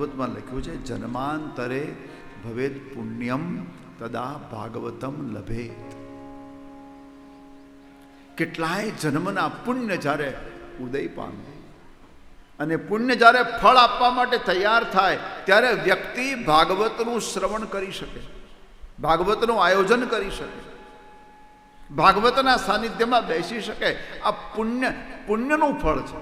ભાગવતમાં લખ્યું છે, જન્માંતરે ભવેદ પુણ્યમ તદા ભાગવતમ લભેત. કેટલાય જન્મના પુણ્ય જ્યારે ઉદય પામે અને પુણ્ય જ્યારે ફળ આપવા માટે તૈયાર થાય, ત્યારે વ્યક્તિ ભાગવતનું શ્રવણ કરી શકે, ભાગવતનું આયોજન કરી શકે, ભાગવતના સાનિધ્યમાં બેસી શકે. આ પુણ્ય, પુણ્યનું ફળ છે.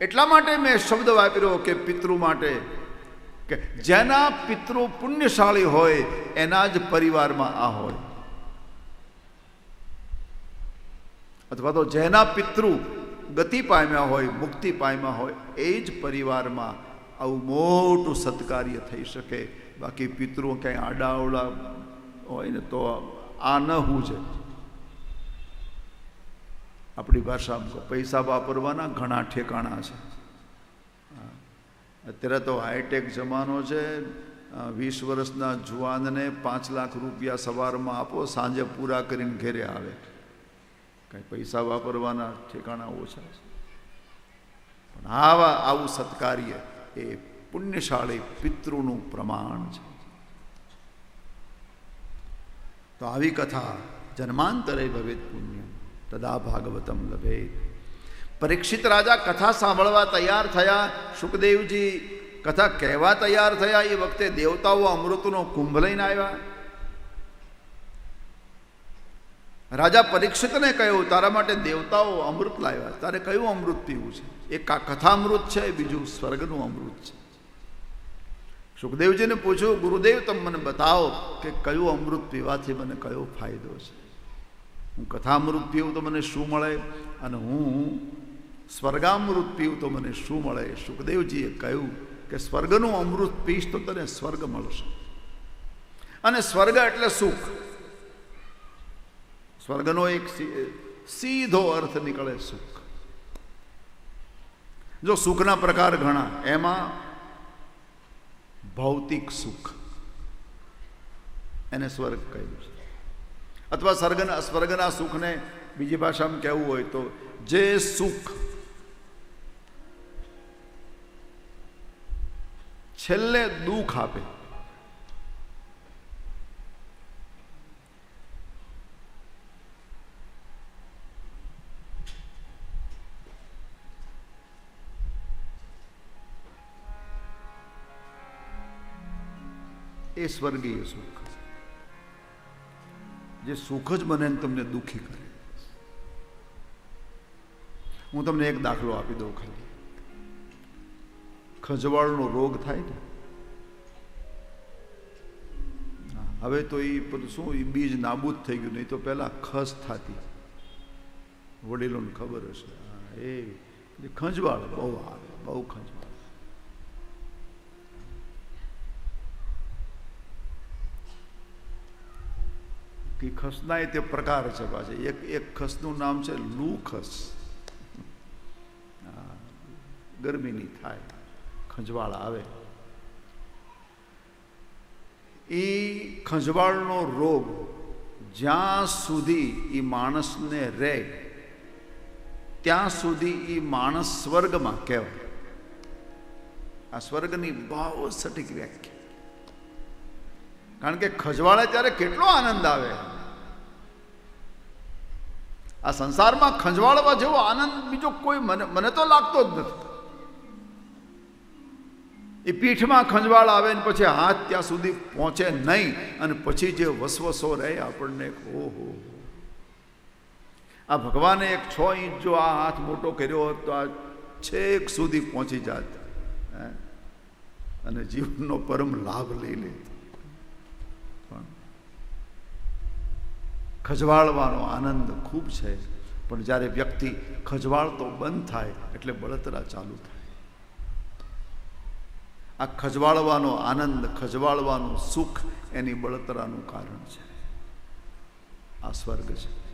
એટલા માટે મેં શબ્દ વાપર્યો કે પિતૃ માટે. કે જેના પિતૃ પુણ્યશાળી હોય, એના જ પરિવારમાં આ હોય. અથવા તો જેના પિતૃ ગતિ પામ્યા હોય, મુક્તિ પામ્યા હોય, એ જ પરિવારમાં આવું મોટું સત્કાર્ય થઈ શકે. બાકી પિતૃ ક્યાંય આડાવડા હોય ને તો આ ન હું છે આપણી ભાષામાં પૈસા વાપરવાના ઘણા ઠેકાણા છે. અત્યારે તો હાઈટેક જમાનો છે વીસ વર્ષના જુવાનને પાંચ લાખ રૂપિયા સવારમાં આપો, સાંજે પૂરા કરીને ઘેરે આવે. કાંઈ પૈસા વાપરવાના ઠેકાણા ઓછા છે. પણ આવા, આવું સત્કાર્ય એ પુણ્યશાળી પિતૃનું પ્રમાણ છે. તો આવી કથા જન્માંતરે ભવિત પુણ્ય તદા ભાગવતમ લભે પરીક્ષિત રાજા કથા સાંભળવા તૈયાર થયા સુખદેવજી કથા કહેવા તૈયાર થયા એ વખતે દેવતાઓ અમૃતનો કુંભ લઈને આવ્યા રાજા પરીક્ષિતને કહ્યું, તારા માટે દેવતાઓ અમૃત લાવ્યા તારે કયું અમૃત પીવું છે? એક કથામૃત છે, બીજું સ્વર્ગનું અમૃત છે. સુખદેવજીને પૂછ્યું, ગુરુદેવ, તમે મને બતાવો કે કયું અમૃત પીવાથી મને કયો ફાયદો છે? હું કથામૃત પીવું તો મને શું મળે અને હું સ્વર્ગામૃત પીવું તો મને શું મળે? સુખદેવજીએ કહ્યું કે સ્વર્ગનું અમૃત પીશ તો તને સ્વર્ગ મળશે. અને સ્વર્ગ એટલે સુખ. સ્વર્ગનો એક સીધો અર્થ નીકળે સુખ. જો સુખના પ્રકાર ઘણા, એમાં ભૌતિક સુખ. એને સ્વર્ગ કહ્યું છે. અથવા સ્વર્ગના સ્વર્ગના સુખને બીજી ભાષામાં કહેવું હોય તો જે સુખ છેલ્લે દુઃખ આપે એ સ્વર્ગીય સુખ જે સુખ જ મને તમને દુઃખી કરે હું તમને એક દાખલો આપી દઉં ખાલી. ખજવાળનો રોગ થાય ને. હવે તો એ શું એ બીજ નાબૂદ થઈ ગયું, નહીં તો પહેલાં ખસ થતી. વડીલોને ખબર હશે. એ ખંજવાળ બહુ આવે, બહુ ખંજવાળ. કે ખસના તે પ્રકાર છે પાછા એક એક ખસનું નામ છે લૂ ખસ ગરમીની થાય ખંજવાળ આવે એ ખંજવાળનો રોગ જ્યાં સુધી એ માણસને રહે ત્યાં સુધી એ માણસ સ્વર્ગમાં કહેવાય આ સ્વર્ગની બહુ સટીક વ્યાખ્યા કારણ કે ખજવાળે ત્યારે કેટલો આનંદ આવે? આ સંસારમાં ખંજવાળવા જેવો આનંદ બીજો કોઈ મને મને તો લાગતો જ નથી. એ પીઠમાં ખંજવાળ આવે ને પછી હાથ ત્યાં સુધી પહોંચે નહીં અને પછી જે વસવસો રહે આપણને ઓહો. આ ભગવાને એક છ ઇંચ જો આ હાથ મોટો કર્યો હોત તો આ છેક સુધી પહોંચી જાત. અને જીવનનો પરમ લાભ લઈ લે ખજવાળવાનો આનંદ ખૂબ છે. પણ જ્યારે વ્યક્તિ ખજવાળતો બંધ થાય, એટલે બળતરા ચાલુ થાય. આ ખજવાળવાનો આનંદ, ખજવાળવાનું સુખ એની બળતરાનું કારણ છે. આ સ્વર્ગ છે.